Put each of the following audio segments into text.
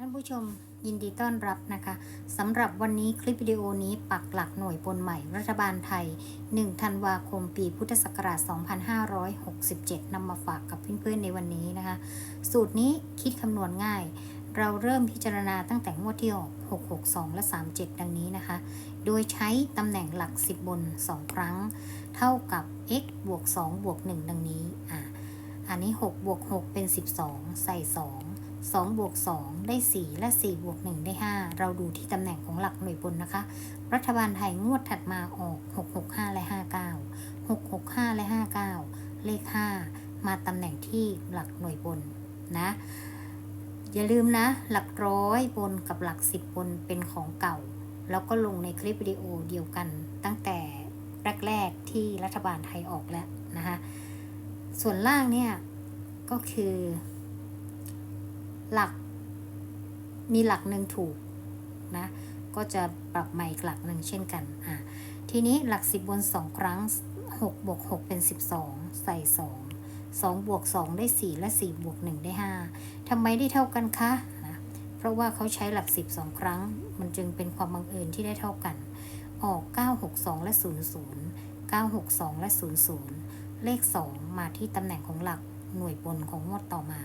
ท่านผู้ชมยินดีต้อนรับนะคะสำหรับวันนี้คลิปวิดีโอนี้ปักหลักหน่วยปนใหม่รัฐบาลไทย 1 ธันวาคมปีพุทธศักราช 2567นำมาฝากกับเพื่อนๆในวันนี้นะคะ สูตรนี้คิดคำนวณง่าย เราเริ่มพิจารณาตั้งแต่งวดที่ออก662 และ 37 ดังนี้นะคะ โดยใช้ตำแหน่งหลัก 10 บน 2 ครั้ง เท่ากับ x บวก2บวก1ดังนี้อ่าอันนี้6บวก6เป็น 12 ใส่ 2 2บวก2ได้ 4 และ4บวก1ได้ 5 เราดูที่ตำแหน่งของหลักหน่วยบนนะคะ รัฐบาลไทยงวดถัดมาออก 665 และ 59 665 และ 59 เลข 5 มาตำแหน่งที่หลักหน่วยบนนะอย่าลืมนะ หลักร้อยบนกับหลัก10บนเป็นของเก่า แล้วก็ลงในคลิปวิดีโอเดียวกัน ตั้งแต่แรกๆที่รัฐบาลไทยออกแล้วนะคะส่วนล่างเนี่ยก็คือ หลัก มีหลักหนึ่งถูกนะ ก็จะปรับใหม่อีกหลักหนึ่งเช่นกันอะทีนี้หลัก 10 บน 2 ครั้ง 6 บวก 6 เป็น 12 ใส่ 2 2 บวก 2 ได้ 4 และ 4 บวก 1 ได้ 5 ทำไมได้เท่ากันคะนะเพราะว่าเขาใช้หลัก 10 2 ครั้ง มันจึงเป็นความบังเอิญที่ได้เท่ากัน ออก 962 และ 00 962 และ 00 เลข 2 มาที่ตำแหน่งของหลักหน่วยบนของงวดต่อมา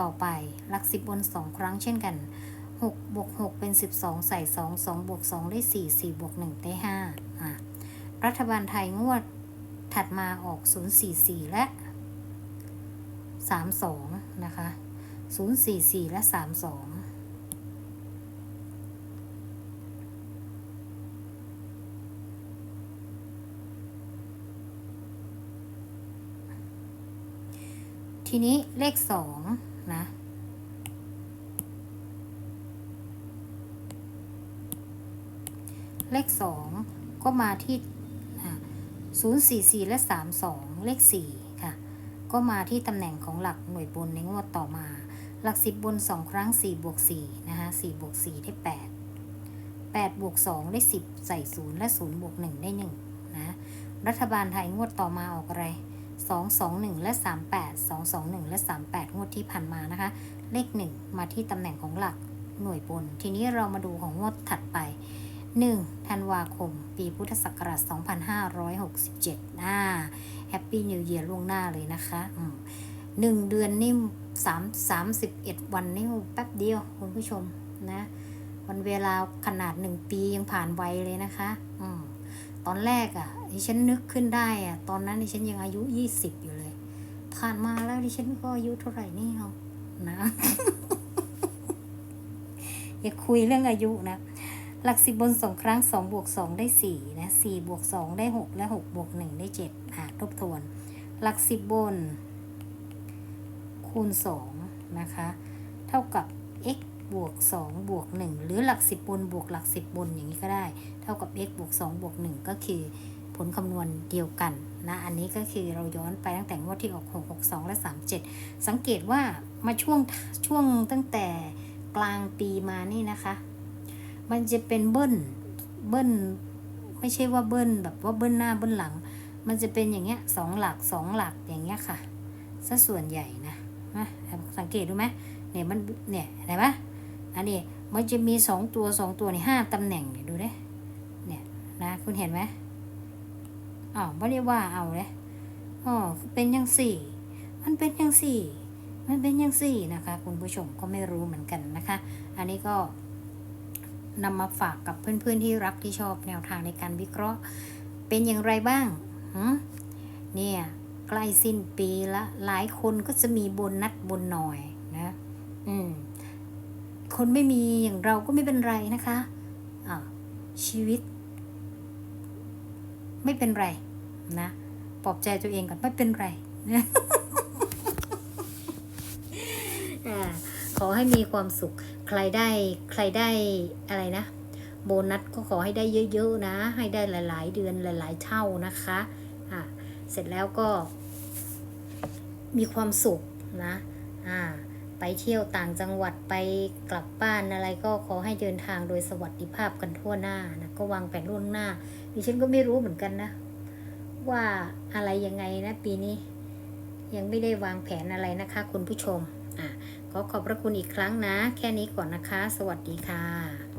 ต่อไป หลัก10บบน 2 ครั้งเช่นกัน6บวก6เป็น 12 ใส่ 2 2บวก2ได้ 4 4บวก1ได้5อะรัฐบาลไทยงวดถัดมาออก 044 และ 32 นะคะ 044 และ 32ทีนี้เลข2นะเลข2ก็มาที่044และ32เลข4ค่ะ ก็มาที่ตำแหน่งของหลักหน่วยบนในงวดต่อมา หลัก10บน2ครั้ง4บวก4นะคะ4บวก4ได้8 8บวก2ได้10ใส่0และ0บวก1ได้1นะ รัฐบาลไทยงวดต่อมาออกอะไร 2 2 1 และ 38 2 2 1 และ 38 งวดที่ผ่านมานะคะ เลข 1 มาที่ตำแหน่งของหลักหน่วยบน ทีนี้เรามาดูของงวดถัดไป 1 ธันวาคม ปีพุทธศักราช 2567อ่าแฮปปี้นิวเยียร์ล่วงหน้าเลยนะคะหนึ่งเดือนนี่สามสามสิบเอ็ดวันนี่แป๊บเดียวคุณผู้ชมนะ วันเวลาขนาดหนึ่งปียังผ่านไวเลยนะคะ อืม ตอนแรกอะ่ะดิฉันนึกขึ้นได้อะ่ะ ตอนนั้นดิฉันยังอายุยี่สิบอยู่เลย ผ่านมาแล้วดิฉันก็อายุเท่าไหร่นี่เอานะอย่าคุยเรื่องอายุนะ หลักสิบบนสองครั้งสองบวกสองได้สี่นะสี่บวกสองได้หกและหกบวกหนึ่งได้เจ็ดอะทบทวน หลักสิบบน คูณสองนะคะ เท่ากับ x บวก2บวก1หรือหลัก 10 บนบวกหลัก 10 บนอย่างนี้ก็ได้ เท่ากับ x บวก2บวก1ก็คือผลคำนวณเดียวกันนะ อันนี้ก็คือเราย้อนไปตั้งแต่งวดที่ออก 6 6 2 และ 37 สังเกตว่ามาช่วงช่วงตั้งแต่กลางปีมานี่นะคะ มันจะเป็นเบิ้ลเบิ้ลไม่ใช่ว่าเบิ้ลแบบว่าเบิ้ลหน้าเบิ้ลหลัง มันจะเป็นอย่างเงี้ยสองหลักสองหลักอย่างเงี้ยค่ะซะส่วนใหญ่นะนะสังเกตดูไหมเนี่ยมันเนี่ยเห็นไหม อันนี้มันจะมีสองตัวสองตัวในห้าตำแหน่งเนี่ยดูเด้เนี่ยนะคุณเห็นไหมอ๋อไม่ได้ว่าเอาเลยอ๋อเป็นยังสี่ มันเป็นยังสี่ มันเป็นยังสี่นะคะ คุณผู้ชมก็ไม่รู้เหมือนกันนะคะ อันนี้ก็นำมาฝากกับเพื่อนๆที่รักที่ชอบแนวทางในการวิเคราะห์ เป็นอย่างไรบ้างหืมเนี่ยใกล้สิ้นปีละหลายคนก็จะมีบนนัดบนหน่อยนะ อืม คนไม่มีอย่างเราก็ไม่เป็นไรนะคะอ่าชีวิต ไม่เป็นไรนะปลอบใจตัวเองก่อนไม่เป็นไรนะอ่าขอให้มีความสุข ใครได้ใครได้อะไรนะ โบนัสก็ขอให้ได้เยอะๆนะ ให้ได้หลาย ๆ เดือนหลาย ๆ เท่านะคะอ่าเสร็จแล้วก็ มีความสุขนะ อ่า ไปเที่ยวต่างจังหวัดไปกลับบ้านอะไรก็ขอให้เดินทางโดยสวัสดิภาพกันทั่วหน้านะก็วางแผนล่วงหน้าดิฉันก็ไม่รู้เหมือนกันนะ ว่าอะไรยังไงนะปีนี้ ยังไม่ได้วางแผนอะไรนะคะ คุณผู้ชมอะขอขอบพระคุณอีกครั้งนะ แค่นี้ก่อนนะคะ สวัสดีค่ะ